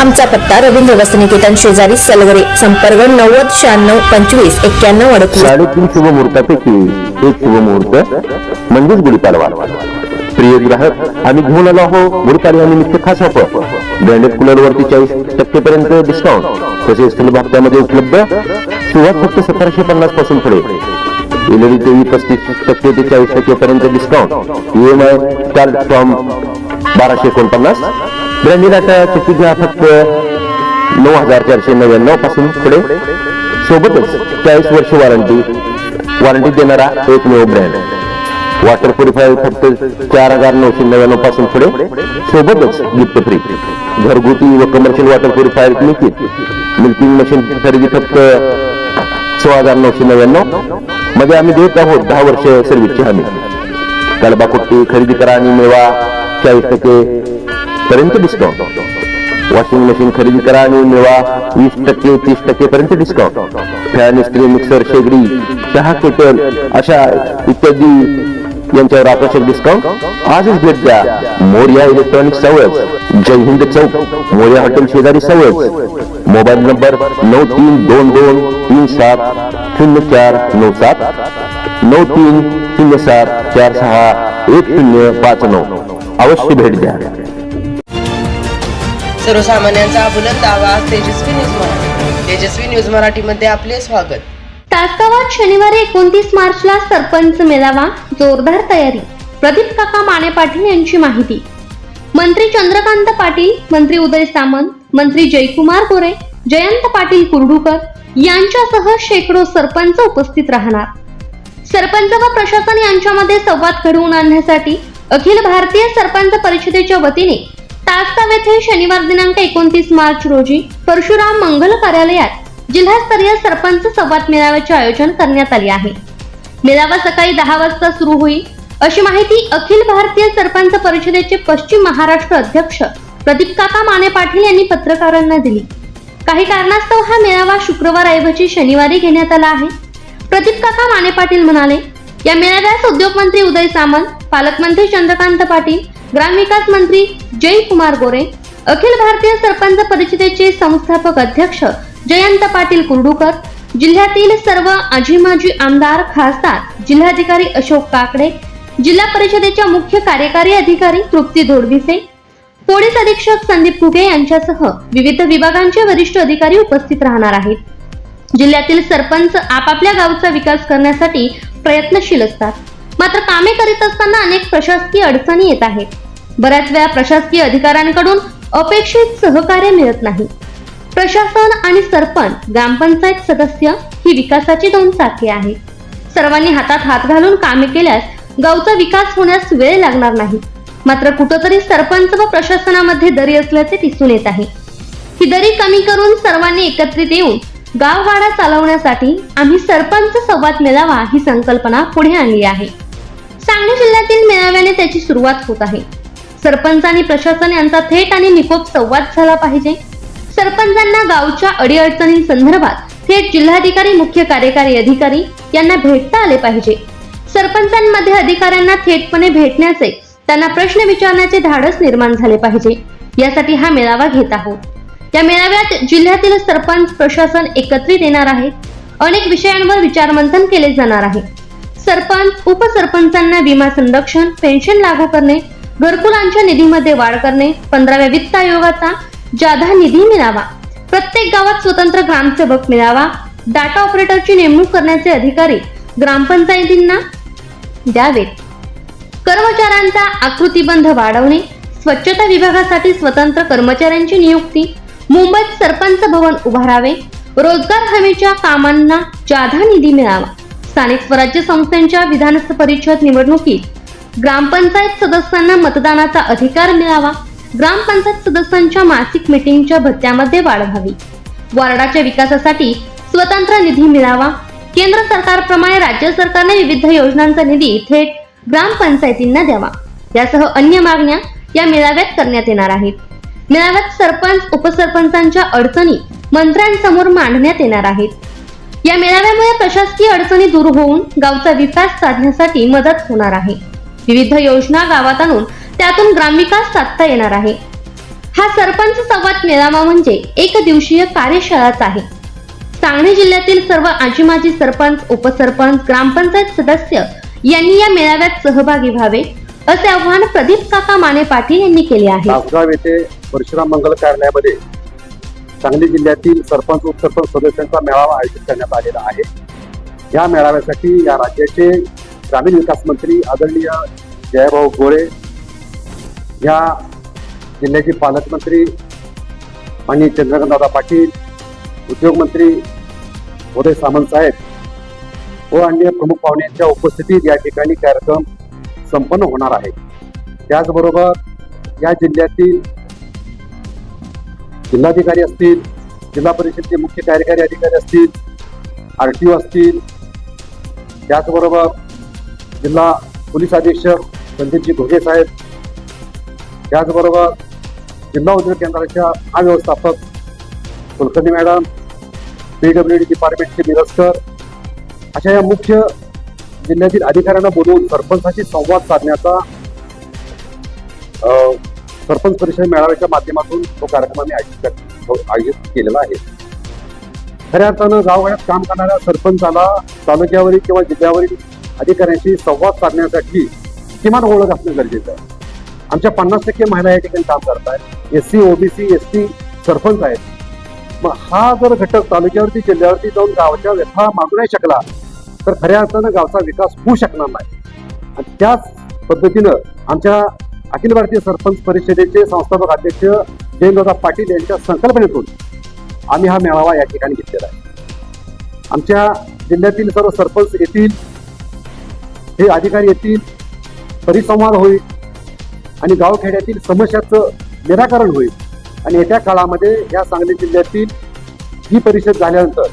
आमचा पत्ता रवींद्र वसनिकेतन शेजारी सलगरे संपर्क नव्वद शहाण्णव पंचवीस एक्क्याण्णव अडतीस. साडेतीन शुभ मुहूर्तापैकी एक शुभ मुहूर्त म्हणजेच गुढीपाडवा. प्रिय ग्राहक आम्ही घेऊन आलो आहो गुढीपाडव्यानिमित्त खास ऑफर. ब्रँडेड कूलर वरती चाळीस टक्के पर्यंत डिस्काउंट तसेच स्थल भागामध्ये उपलब्ध सुरुवात फक्त सतराशे पन्नासपासून पुढे. एलईडी टीव्ही पस्तीस टक्के ते चाळीस टक्के पर्यंत डिस्काउंट आय चार फ्रॉम बाराशे एकोणपन्नास. ब्रँडेड आता घ्या फक्त नऊ हजार चारशे नव्याण्णवपासून पुढे. सोबतच चाळीस वर्ष वॉरंटी वॉरंटी देणारा एकमेव ब्रँड वॉटर प्युरिफायर फक्त चार हजार नऊशे नव्याण्णवपासून पुढे. सोबतच गिफ्ट फ्री घरगुती व कमर्शियल वॉटर प्युरिफायर मिळतील मिल्किंग मशीन खरेदी फक्त सोळा हजार नऊशे नव्याण्णव. मध्ये आम्ही देत आहोत दहा वर्ष सर्व्हिसची हमी. गलबाकुट्टी खरेदी करा आणि मिळवा चाळीस टक्के पर्यंत डिस्काउंट वॉशिंग मशीन खरेदी करा आणि मिळवा वीस टक्के तीस टक्के पर्यंत डिस्काउंट फॅन इस्त्री मिक्सर शेगडी चहा केटल अशा इत्यादी यांच्यावर आकर्षक डिस्काउंट आजच भेट द्या. मोर्या इलेक्ट्रॉनिक सवच जय हिंद चौक मोर्या हॉटेल शेजारी सवच मोबाईल नंबर नऊ तीन दोन दोन तीन सात शून्य चार नऊ सात. नऊ तीन शून्य सात चार सहा एक शून्य पाच नऊ. अवश्य भेट द्या. सर्वसामान्यांचा बुलंद आवाज तेजस्वी न्यूज मराठी. तेजस्वी न्यूज मराठीमध्ये आपले स्वागत. तासगावात शनिवारी एकोणतीस मार्चला सरपंच मेळावा जोरदार तयारी. प्रदीप काका माने पाटील यांची माहिती. मंत्री चंद्रकांत पाटील मंत्री उदय सामंत मंत्री जयकुमार गोरे जयंत पाटील कुर्डूकर यांच्यासह शेकडो सरपंच उपस्थित राहणार. सरपंच व प्रशासन यांच्यामध्ये संवाद घडवून आणण्यासाठी अखिल भारतीय सरपंच परिषदेच्या वतीने तासगाव येथे शनिवार दिनांक एकोणतीस मार्च रोजी परशुराम मंगल कार्यालयात जिल्हास्तरीय सरपंच संवाद मेळाव्याचे आयोजन करण्यात आले आहे. मेळावा सकाळी दहा वाजता सुरू होईल अशी माहिती अखिल भारतीय सरपंच परिषदेचे पश्चिम महाराष्ट्र अध्यक्ष प्रदीप काका माने पाटील यांनी पत्रकारांना दिली. काही कारणास्तव हा मेळावा शुक्रवारऐवजी शनिवारी घेण्यात आला आहे. प्रदीप काका माने पाटील म्हणाले या मेळाव्यास उद्योग मंत्री उदय सामंत पालकमंत्री चंद्रकांत पाटील ग्रामविकास मंत्री जय कुमार गोरे अखिल भारतीय सरपंच परिषदेचे संस्थापक अध्यक्ष जयंत पाटील कुर्डूकर जिल्ह्यातील सर्व आजी माजी आमदार खासदार जिल्हाधिकारी अशोक काकडे जिल्हा परिषदेच्या मुख्य कार्यकारी अधिकारी तृप्ती धोडविसे पोलीस अधीक्षक संदीप फुगे यांच्यासह विविध विभागांचे वरिष्ठ अधिकारी उपस्थित राहणार आहेत. जिल्ह्यातील सरपंच आपापल्या गावचा विकास करण्यासाठी प्रयत्नशील असतात. मात्र कामे करीत असताना अनेक प्रशासकीय अडचणी येत आहेत. बऱ्याच वेळा प्रशासकीय अधिकाऱ्यांकडून अपेक्षित सहकार्य मिळत नाही. प्रशासन आणि सरपंच ग्रामपंचायत सदस्य ही विकासाची दोन चाके आहेत. सर्वांनी हातात हात घालून कामे केल्यास गावचा विकास होण्यास वेळ लागणार नाही. मात्र कुठंतरी सरपंच व प्रशासनामध्ये दरी असल्याचे दिसून येत आहे. ही दरी कमी करून सर्वांनी एकत्रित येऊन गाववाडा चालवण्यासाठी आम्ही सरपंच संवाद मेळावा ही संकल्पना पुढे आणली आहे. सांगली जिल्ह्यातील मेळाव्याने त्याची सुरुवात होत आहे. सरपंच आणि प्रशासन यांचा थेट आणि निकोप संवाद झाला पाहिजे. सरपंचांना गावच्या अडीअडचणींसंदर्भात थेट जिल्हाधिकारी मुख्य कार्यकारी अधिकारी यांना भेटता आले पाहिजे. सरपंचांमध्ये अधिकाऱ्यांना थेटपणे भेटण्याचे त्यांना प्रश्न विचारण्याचे धाडस निर्माण झाले पाहिजे. यासाठी हा मेळावा घेत आहोत. या मेळाव्यात जिल्ह्यातील सरपंच प्रशासन एकत्रित येणार आहे. अनेक विषयांवर विचारमंथन केले जाणार आहे. सरपंच उपसरपंचांना विमा संरक्षण पेन्शन लागू करणे घरकुलांच्या निधीमध्ये वाढ करणे. पंधराव्या वित्त आयोगाचा जादा निधी मिळावा. प्रत्येक गावात स्वतंत्र ग्रामसेवक मिळावा. डाटा ऑपरेटरची नेमणूक करण्याचे अधिकारी ग्रामपंचायतींना द्यावेत. कर्मचाऱ्यांचा आकृतीबंध वाढवणे. स्वच्छता विभागासाठी स्वतंत्र कर्मचाऱ्यांची नियुक्ती. मुंबईत सरपंच भवन उभारावे. रोजगार हमीच्या कामांना जादा निधी मिळावा. स्थानिक स्वराज्य संस्थांच्या विधानसभा परिषद निवडणुकीत ग्रामपंचायत सदस्यांना मतदानाचा अधिकार मिळावा. ग्रामपंचायत सदस्यांच्या मासिक मीटिंगच्या भत्त्यामध्ये वाढ व्हावी. वॉर्डाच्या विकासासाठी स्वतंत्र निधी मिळावा. केंद्र सरकारप्रमाणे राज्य सरकारने विविध योजनांचा निधी थेट ग्रामपंचायतींना द्यावा. यासह अन्य मागण्या या मेळाव्यात करण्यात येणार आहेत. मेळाव्यात सरपंच उपसरपंचांच्या अडचणी मंत्र्यांसमोर मांडण्यात येणार आहेत. या मेळाव्यामुळे प्रशासकीय अडचणी दूर होऊन गावचा विकास साधण्यासाठी मदत होणार आहे. विविध योजना गावात आणून त्यातून ग्रामविकास साधता येणार आहे. हा सरपंच संवाद मेळावा म्हणजे एक दिवसीय कार्यशाळाच आहे. सांगली जिल्ह्यातील सर्व आजी माजी सरपंच उपसरपंच ग्रामपंचायत सदस्य यांनी या मेळाव्यात सहभागी व्हावे असे आव्हान प्रदीप काका माने पाटील यांनी केले आहे. येथे परशुराम मंगल कार्यालयामध्ये सांगली जिल्ह्यातील सरपंच उपसरपंच सदस्यांचा मेळावा आयोजित करण्यात आलेला आहे. या मेळाव्यासाठी या राज्याचे ग्रामीण विकास मंत्री आदरणीय जयभाऊ गोळे या जिल्ह्याचे पालकमंत्री आणि चंद्रकांतदादा पाटील उद्योगमंत्री उदय सामंत साहेब व अन्य प्रमुख पाहुण्यांच्या उपस्थितीत या ठिकाणी कार्यक्रम संपन्न होणार आहे. त्याचबरोबर या जिल्ह्यातील जिल्हाधिकारी असतील जिल्हा परिषदेचे मुख्य कार्यकारी अधिकारी असतील आर टी ओ असतील त्याचबरोबर जिल्हा पोलीस अधीक्षक संदीपजी घोगे साहेब. त्याचबरोबर जिल्हा उद्योग केंद्राच्या महाव्यवस्थापक Kulkarni madam P W D डिपार्टमेंटचे Mirajkar अशा या मुख्य जिल्ह्यातील अधिकाऱ्यांना बोलवून सरपंचाशी संवाद साधण्याचा सरपंच परिषद मेळाव्याच्या माध्यमातून तो कार्यक्रम आम्ही आयोजित आयोजित केलेला आहे. खऱ्या अर्थानं गावगाड्यात काम करणाऱ्या सरपंचाला तालुक्यावरील किंवा जिल्ह्यावरील अधिकाऱ्यांशी संवाद साधण्यासाठी किमान ओळख असणं गरजेचं आहे. आमच्या पन्नास टक्के महिला या ठिकाणी काम करत आहेत S C OBC S T sarpanch आहेत. मग हा जर घटक तालुक्यावरती जिल्ह्यावरती जाऊन गावाच्या व्यथा मागू नाही शकला तर खऱ्या अर्थानं गावचा विकास होऊ शकणार नाही. आणि त्याच पद्धतीनं आमच्या अखिल भारतीय सरपंच परिषदेचे संस्थापक अध्यक्ष जयंतदादा पाटील यांच्या संकल्पनेतून आम्ही हा मेळावा या ठिकाणी घेतलेला आहे. आमच्या जिल्ह्यातील सर्व सरपंच येतील हे अधिकारी येतील परिसंवाद होईल आणि गावखेड्यातील समस्याचं निराकरण होईल. आणि येत्या काळामध्ये या सांगली जिल्ह्यातील ही परिषद झाल्यानंतर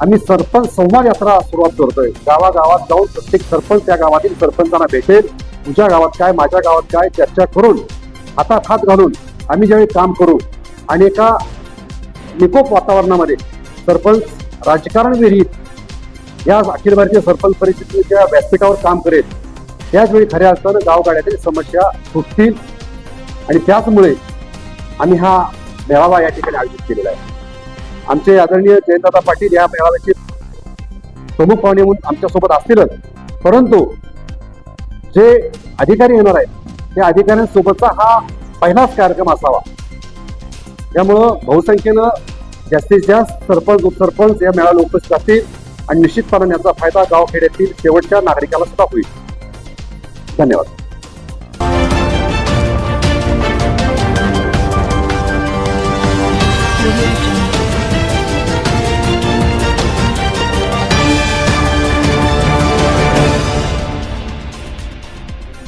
आम्ही सरपंच संवाद यात्रा सुरुवात करतोय. गावागावात जाऊन प्रत्येक सरपंच त्या गावातील सरपंचांना भेटेल. तुझ्या गावात काय माझ्या गावात काय चर्चा करून हातात हात घालून आम्ही ज्यावेळी काम करू आणि एका निकोप वातावरणामध्ये सरपंच राजकारण विरहित या अखिल भारतीय सरपंच परिषदेच्या व्यासपीठावर काम करेल त्याचवेळी खऱ्या अर्थानं गावगाड्यातील समस्या सुटतील. आणि त्याचमुळे आम्ही हा मेळावा या ठिकाणी आयोजित केलेला आहे. आमचे आदरणीय जयंतदादा पाटील या मेळाव्याचे प्रमुख पाहुणे म्हणून आमच्यासोबत असतीलच. परंतु जे अधिकारी येणार आहेत त्या अधिकाऱ्यांसोबतचा हा पहिलाच कार्यक्रम असावा. त्यामुळं बहुसंख्येनं जास्तीत जास्त सरपंच उपसरपंच या मेळाव्याला उपस्थित असतील. आणि निश्चितपणे याचा फायदा गावखेड्यातील शेवटच्या नागरिकाला सुद्धा होईल. धन्यवाद.